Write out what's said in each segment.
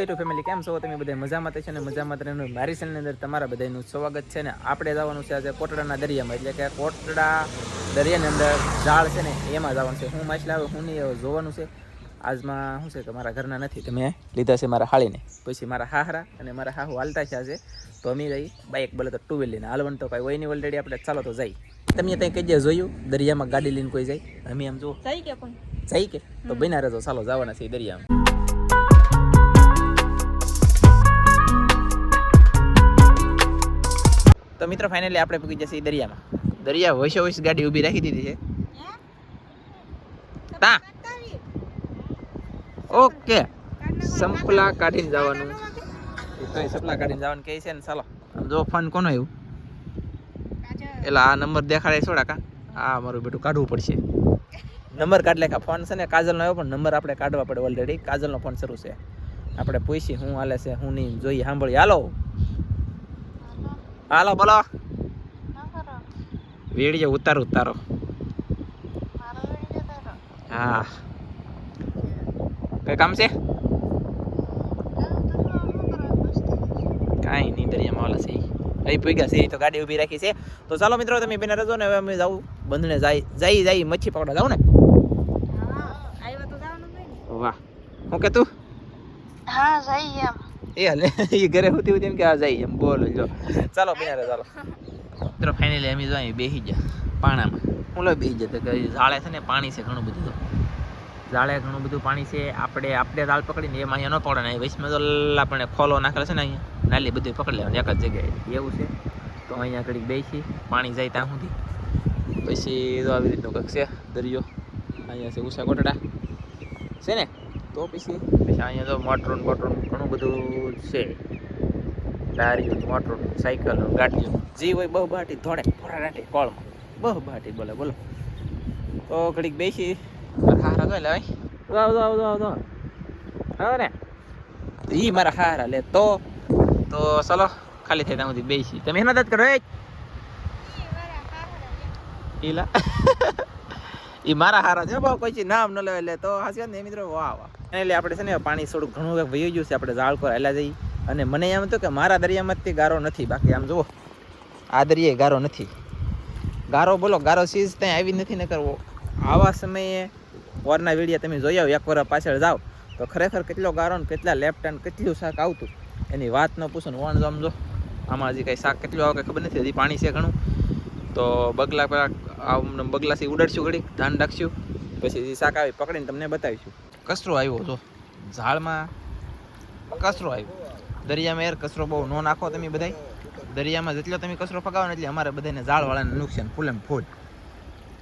YouTube family કેમ છો? તમે બધા મજામાં છે ને? મજામાં તો મારી ચેનલની અંદર તમારા બધાનું સ્વાગત છે ને આપણે જવાનું છે આજે કોટડાના દરિયામાં. એટલે કે કોટડા દરિયાની અંદર ઝાડ છે ને એમાં જવાનું છે. હું માછલા આવે હું નહીં જોવાનું છે. આજમાં શું છે કે મારા ઘરના નથી તમે લીધા છે મારા હાળીને. પછી મારા હાહરા અને મારા હાહુ હાલતા છે આજે. તો અમે જઈ બાઇક બોલે તો ટુ વ્હીલ લઈને. હાલવાનું તો કાંઈ હોય નહીં ઓલરેડી આપણે ચાલો તો જઈ તમે ત્યાં કઈ જગ્યાએ જોયું? દરિયામાં ગાડી લઈને કોઈ જાય અમે એમ જો જઈ કે પણ. જઈ કે? તો બન્યા રહેજો ચાલો જવાના છે દરિયામાં. તો મિત્રો ફાઇનલી આપણે પૂકી જશે દરિયામાં. દરિયા વૈસે વૈસ ગાડી ઊભી રાખી દીધી છે. તા. ઓકે. સંપલા કાઢીને જવાનું. તો સંપલા કાઢીને જવાનું કહે છે ને ચાલો. જો ફોન કોનો આવ્યું? એટલે આ નંબર દેખાડે થોડા કા? આ મારું બેટું કાઢવું પડશે. નંબર કાઢ લેખા. ફોન છે ને કાજલનો આવ્યો પણ નંબર આપણે કાઢવા પડે ઓલરેડી કાજલનો ફોન શરૂ છે. આપણે પૂછી શું હાલે છે હું નહીં જોઈએ સાંભળી હાલો. હાલો બોલો. વીડિયો ઉતારો ઉતારો. હા. કઈ કામ છે? કાંઈ નહીં દરિયામાં ઓલા છે. અહીં પૂગ્યા છે તો ગાડી ઊભી રાખી છે. તો ચાલો મિત્રો તમે બેને રજો ને હવે અમે જાઉં બંધને જાય જઈ જઈ મચ્છી પકડવા. જાઉં ને? વાહ. હું કે તું? હા જઈ એમ. એ હલે એ ઘરે હોતી હોતી એમ કે આ જાય એમ બોલો જો. ચાલો બેને ચાલો. મિત્રો ફાઇનલી અમે જો અહીં બેસી ગયા પાણામાં. હું લો બેસી જતો કે ઝાડે છે ને પાણી છે ઘણું બધું. ઝાડે ઘણું બધું પાણી છે આપણે આપણે દાળ પકડીને એમાં અહીંયા ન પકડે ને વૈષ્ણવ તો આપણે ખોલો નાખેલો છે ને અહીંયા. નાલી બધું પકડી લેવાનું એક જ જગ્યાએ. એવું છે. તો અહીંયા ઘડીક બેસી પાણી જાય ત્યાં સુધી. પછી તો આવી રીતનું કંઈક છે દરિયો. અહીંયા છે ઉષા કોટડા છે ને? તો પછી પછી અહીંયા તો મોટરો ને ઘણું બધું છે. લારીઓ મોટરો સાયકલ ગાડીઓ. જે હોય બહુ બાટી ધોડે ફોરા રાટે કોળમાં. બહુ બાટી બોલે બોલો. તો ઘડીક બેસી. હારા તો લે જાવ જાવ જાવ જાવ હવે ને. ઈ મારા હારા લે તો. તો ચલો ખાલી થઈ ત્યાં સુધી બેસી. તમે એના દાંત કરો એ ઈલા. ઈ મારા હારા છે બહુ કોઈ નામ ન લેવા એટલે તો. હાસ્યા ને મિત્રો? વાહ વાહ. એટલે આપણે છે ને પાણી થોડું ઘણું વહી ગયું છે, આપણે ઝાડ પર જઈ અને મને એમ હતું કે મારા દરિયામાંથી ગારો નથી, બાકી આમ જુઓ, આ દરિયે ગારો નથી. ગારો બોલો, ગારો સીઝ ત્યાં આવી નથી ન કરવો. આવા સમયે વરના વીડિયા તમે જોઈ આવો એક વાર પાછળ જાઓ. તો ખરેખર કેટલો ગારો ને કેટલા લેફ્ટ હેન્ડ કેટલું શાક આવતું, એની વાત ન પૂછો ને વણ આમ જો. આમાં હજી કંઈ શાક કેટલું આવે કે ખબર નથી, હજી પાણી છે ઘણું. તો બગલા આમ બગલાથી ઉડાડશું ઘડીક ધ્યાન રાખશું. પછી જે શાક આવી પકડીને તમને બતાવીશું. કચરો આવ્યો જો ઝાડમાં કચરો આવ્યો. દરિયામાં યાર કચરો બહુ ન નાખો તમે બધાય. દરિયામાં જેટલો તમે કચરો ફગાવો ને એટલે અમારે બધાને ઝાડવાળાને નુકસાન એમ ફૂલ.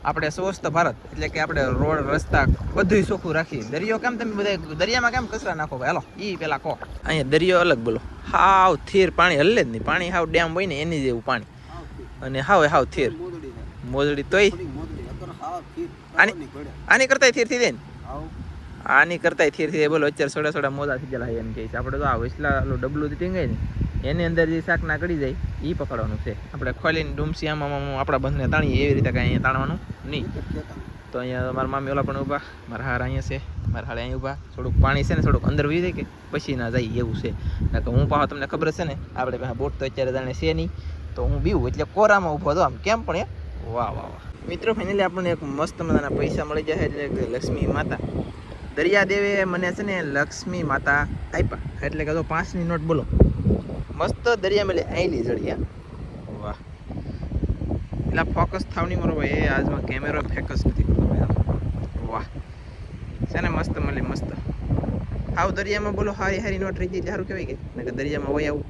આપણે સ્વસ્થ ભારત એટલે કે આપણે રોડ રસ્તા બધું ચોખ્ખું રાખીએ. દરિયો કેમ તમે બધા દરિયામાં કેમ કચરા નાખો ભાઈ? હાલો એ પેલા કહો. અહીંયા દરિયો અલગ બોલો. હાવ થીર પાણી હલ્લે જ નહીં. પાણી હાવ ડેમ હોય ને એની જેવું પાણી. અને હાવ હાવ થીર. મોજડી. તોય. આની આની કરતા થીર થઈ જાય ને. આની કરતા થીરથી બોલો, અત્યારે સોડા સોડા મોજા થઈ ગયેલા એમ કહે છે. આપણે તો આ વૈસલા ઓલું ડબલું ટીંગાય ને. એની અંદર જે શાક ના કડી જાય એ પકડવાનું છે. આપણે ખોલીને ડુમસી આમાં આપણા બંધને તાણીએ, એવી રીતે કાંઈ અહીંયા તાણવાનું નહીં. તો અહીંયા મારા મામી ઓલા પણ ઊભા, મારા હાર અહીંયા છે, મારા હાડે અહીંયા ઊભા. થોડુંક પાણી છે ને, થોડુંક અંદર વી જાય કે પછી ના જાય એવું છે. કે હું પાછો તમને ખબર છે ને, આપણે પાસે બોટ તો અત્યારે જાણે છે નહીં. તો હું બીવું એટલે કોરામાં ઊભો હતો આમ. કેમ પણ એ? વાહ વાહ વાહ. મિત્રો ફાઇનલી આપણને એક મસ્ત મજાના પૈસા મળી જાય એટલે કે લક્ષ્મી માતા. દરિયાદેવે મને છે ને લક્ષ્મી માતા આપ્યા એટલે કે તો પાંચની નોટ બોલો. મસ્ત દરિયા મેલે આઈલી જડી, હા. વાહ. એટલે ફોકસ થાવની મારો ભાઈ, એ આજમાં કેમેરો ફેકસ નથી કરતો વાહ. છે ને મસ્ત મળે મસ્ત. હાવ દરિયામાં બોલો, હારી હારી નોટ રહી જાય સારું કહેવાય કે. ને કે દરિયામાં હોય આવું.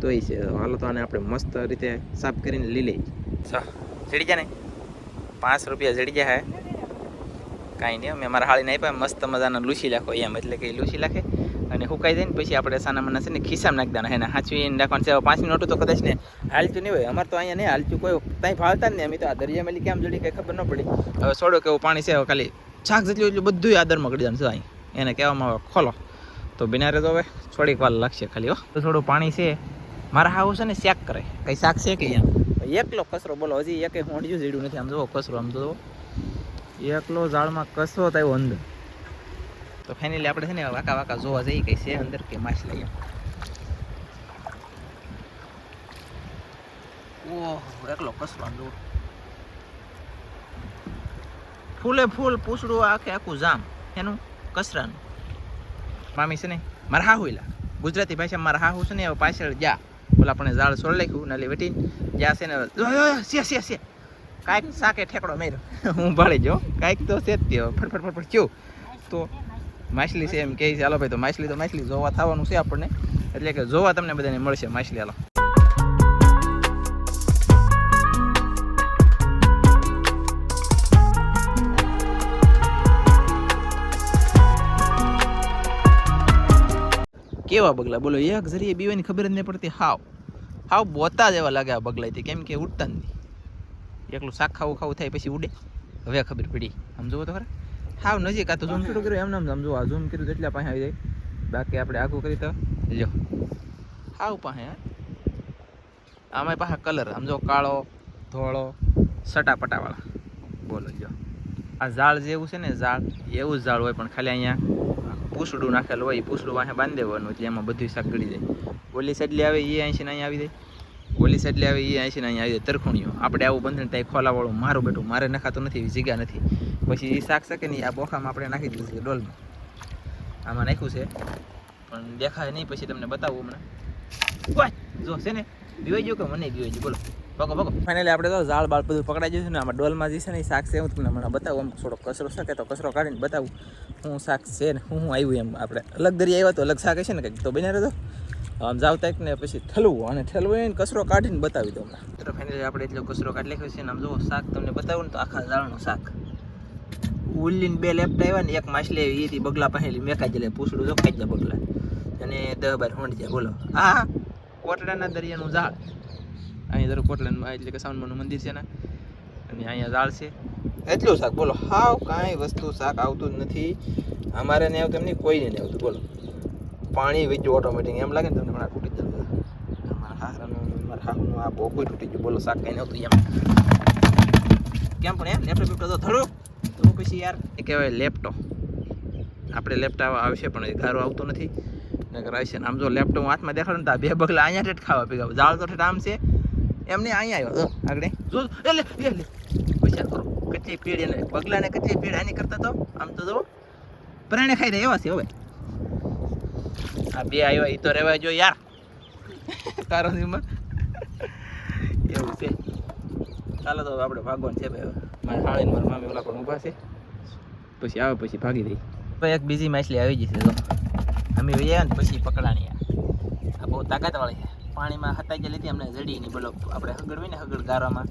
તો એ છે, હાલો તો આને આપણે મસ્ત રીતે સાફ કરીને લઈ લઈએ. ચા જડી જા ને. પાંચ રૂપિયા જડી જાય કાંઈ નહીં મેં મારા હાળીને આપ્યા મસ્ત મજાના લૂસી લાખો એમ, એટલે કે લૂસી લાખે અને સુકાઈ જાય ને પછી આપણે સાના મના છે ને ખિસ્સામાં નાખી દેવાના. એને હાચવીને રાખવાનું છે. પાંચની નોટો તો કદાચ ને હાલતું નહીં હોય. અમારે તો અહીંયા નહીં હાલતું, કોઈ ત્યાં ફાળતા જ નહીં. અમે તો આ દરિયા મેલી કેમ જડી કંઈ ખબર ન પડી. હવે છોડો કેવું પાણી છે, હવે ખાલી છાક જેટલું એટલું બધું આદરમાં ગળી જવાનું છે અહીં. એને કહેવામાં આવે ખોલો. તો બિનારે તો હવે થોડીક વાર લાગશે ખાલી હો. તો થોડું પાણી છે. મારા હાઉસ છે ને શેક કરે. કંઈ શાક છે કે એમ એકલો કચરો બોલો, હજી એકે હોંડિયું જીડું નથી. આમ જુઓ કચરો, આમ જુઓ. એકલો ઝાડમાં કચરો થાય અંદર તો ફાઇનલી આપણે છે ને વાકા વાકા જોવા જઈએ કઈ છે અંદર કે માછલા ઓહ એકલો કસવા દૂર ફૂલે ફૂલ પૂછડું આખે આખું જામ. એનું કસરાનું મામી છે ને મારા હાહુલા ગુજરાતી ભાષામાં મારા હાહુ છે ને પાછળ જા બોલા આપણે ઝાડ છોડ લખ્યું નાલી વેટીને જ્યાં છે ને સિયા સિયા જો, સે સે સે કાંઈક સાકે ઠેકડો મેર્યો. હું ભાળી જો કાંઈક તો છે જ તે ફટફટ ફટ ફટ ફટ ફટ થયું તો માછલી છે એમ કહે છે, હાલો ભાઈ, તો માછલી તો માછલી. જોવા થવાનું છે આપણને. એટલે કે જોવા તમને બધાને મળશે માછલી, હાલો. કેવા બગલા? બોલો, એક જરીએ બીવાની ખબર જ નહીં પડતી. હાવ. હાવ બોતા જેવા લાગે આ બગલાથી કેમ કે ઉડતા નથી એકલું શાક ખાવું ખાવું થાય પછી ઉડે. હવે ખબર પડી. આમ જોવો તો ખરા. હાવ નજીક આ તો ઝૂમ. શરૂ કર્યું એમને આમ જો આ ઝૂમ કર્યું એટલા પાસે આવી જાય. બાકી આપણે આગું કરી તો. લ્યો. હાવ પાસે આમાં પાસે કલર. સમજો જો કાળો ધોળો સટાપટાવાળા. બોલો જો આ ઝાડ જેવું છે ને ઝાડ એવું જ ઝાડ હોય પણ ખાલી અહીંયા પૂછડું નાખેલું હોય પૂસડું પૂછડું વાંહે બાંધી દેવાનું એટલે એમાં બધું શાક ગળી જાય. ઓલી સડલી આવે એ અહીંથી અહીંયા આવી જાય. ઓલી એટલે આવે એ અહીંથી અહીંયા આવી તરખુણીઓ. આપણે આવું બંધન ત્યાં ખોલાવાળું મારું બેઠું, મારે નખાતું નથી, એવી જગ્યા નથી. પછી એ શાક શકે નહીં, આ બોખામાં આપણે નાખી દીધું છે ડોલમાં આમાં નાખ્યું છે. પણ દેખાય નહીં, પછી તમને બતાવું હમણાં. જો છે ને બીવાઈ ગયો કે મને બીવાઈ ગયો? બોલો. પકો પકો ફાઇનલી આપણે તો ઝાડ બાળ બધું પકડાઈ છે ને, આમાં ડોલમાં જે છે ને એ શાક છે, હું તમને હમણાં બતાવું. આમ થોડો કચરો શકે તો કચરો કાઢીને બતાવું. હું શાક છે ને, હું હું આવ્યું એમ આપણે. અલગ દરિયા આવ્યા તો અલગ શાક છે ને કંઈક. તો બન્યા રહેતો આમ જાવતા એક ને પછી થલવું અને થલવું કચરો કાઢીને બતાવી દો હમણાં. તો ફાઇનલી આપણે એટલો કચરો કાઢી લખ્યો છે ને આમ જુઓ, શાક તમને બતાવું ને તો આખા ઝાડનું શાક. ઉલ્લીને બે લેપટા આવ્યા ને, એક માછલી આવી એથી બગલા પહેલી મેકાઈ જાય પૂછડું જો ખાઈ જાય બગલા. અને દહ બાર હોંડી જાય બોલો. આ કોટડાના દરિયાનું ઝાડ. અહીં દર કોટડાનું એટલે કે સાવનમાનું મંદિર છે ને. અને અહીંયા ઝાડ છે. એટલું શાક, બોલો. હાવ કાંઈ વસ્તુ શાક આવતું જ નથી. અમારે નહીં આવતું એમ નહીં, કોઈને નહીં આવતું બોલો. પાણી વીજ્યું ઓટોમેટિક એમ લાગે ને તમને આ તૂટી જતું મારા હારાનું આ બોકું તૂટી ગયું. બોલો, શાક કાંઈ નહોતું એમ. કેમ પણ એમ લેપટોપ બેપટોપ તો થડું તો પછી યાર, એ કહેવાય લેપટોપ આપણે લેપટોપ આવશે પણ ગારો આવતો નથી. નગર આવશે આમ જો લેપટોપ હાથમાં દેખાડું ને બે બગલા અહીંયા ઠેઠ ખાવા પીગા જાળ તો આમ છે. એમને અહીંયા આવ્યો. આગળ. જો એ લે એ લે. વિચાર કરો કચ્ચી પીડ એને બગલાને કરતા તો આમ તો પ્રાણે ખાઈ દે એવા છે હવે. આ બે આવ્યા એ તો રહેવા જો યાર કારોનીમાં એવું છે ચાલો તો આપણે ભાગવાનું છે ભાઈ હવે મારા હાળીને મારા મામી ઓલા પણ ઊભા છે પછી આવે પછી ભાગી દઈ ભાઈ એક બીજી માછલી આવી જશે તો અમે વૈયા ને પછી પકડાણી આ બહુ તાકાતવાળી છે પાણીમાં હતા જ લીધી અમને જડી નહીં બોલો આપણે હગડવી ને હગડ ગારામાં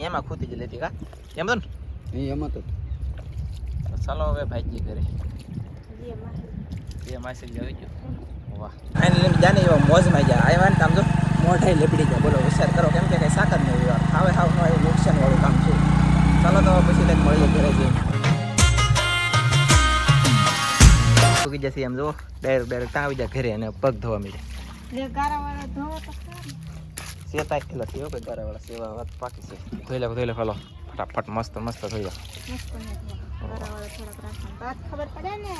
એમાં ખૂતી જ લેતી કા એમ તો ને એમાં તો ચાલો હવે ભાઈજી એમાં એ માછલી આવી ગયો વાહ. ફાઇનલી જાને એવા મોજમાં ગયા. આવ્યા ને આમ જો મોઢાઈ લેપડી ગયા. બોલો હોશિયાર કરો કેમ કે કંઈ સાકર નહીં એવા. હવે હાવ નો એવું નુકસાનવાળું કામ છે. ચાલો તો પછી કંઈક મળીએ ઘરે જઈને. ઉગી જશે એમ જો ડાયરેક્ટ ડાયરેક્ટ ત્યાં આવી જાય ઘરે અને પગ ધોવા મળે ગારાવાળા ધોવો તો સેતા એટલા થયો કે ગારાવાળા સેવા વાત પાકી છે. ધોઈ લે ધોઈ લે ફાલો ફટાફટ મસ્ત મસ્ત ને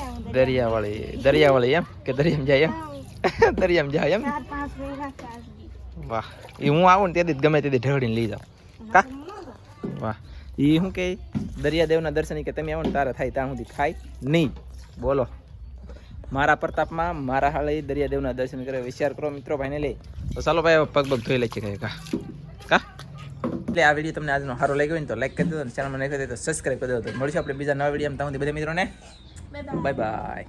હું દરિયાવાળી દરિયાવાળી એમ? કે દરિયામાં જાય એમ? દરિયામાં જાય એમ. વાહ. એ હું આવું ને તેથી ગમે તેથી ઢળીને લઈ જાઉં. કા? વાહ. એ શું કે દરિયાદેવના દર્શન કે તમે આવો ને તારે થાય ત્યાં સુધી થાય નહીં. બોલો. મારા પ્રતાપમાં મારા હાલે દરિયાદેવના દર્શન કરે વિચાર કરો મિત્રો ભાઈને લે. તો ચાલો ભાઈ પગ પગ ધોઈ લે છે કઈ કા? કા? એટલે આ વીડિયો તમને આજનો સારો લાગ્યો હોય ને તો લાઈક કરી દો ચેનલમાં નહીં કરી દો તો સબસ્ક્રાઈબ કરી દો તો મળીશું આપણે બીજા નવા વીડિયો ત્યાં સુધી બધા મિત્રોને. Bye bye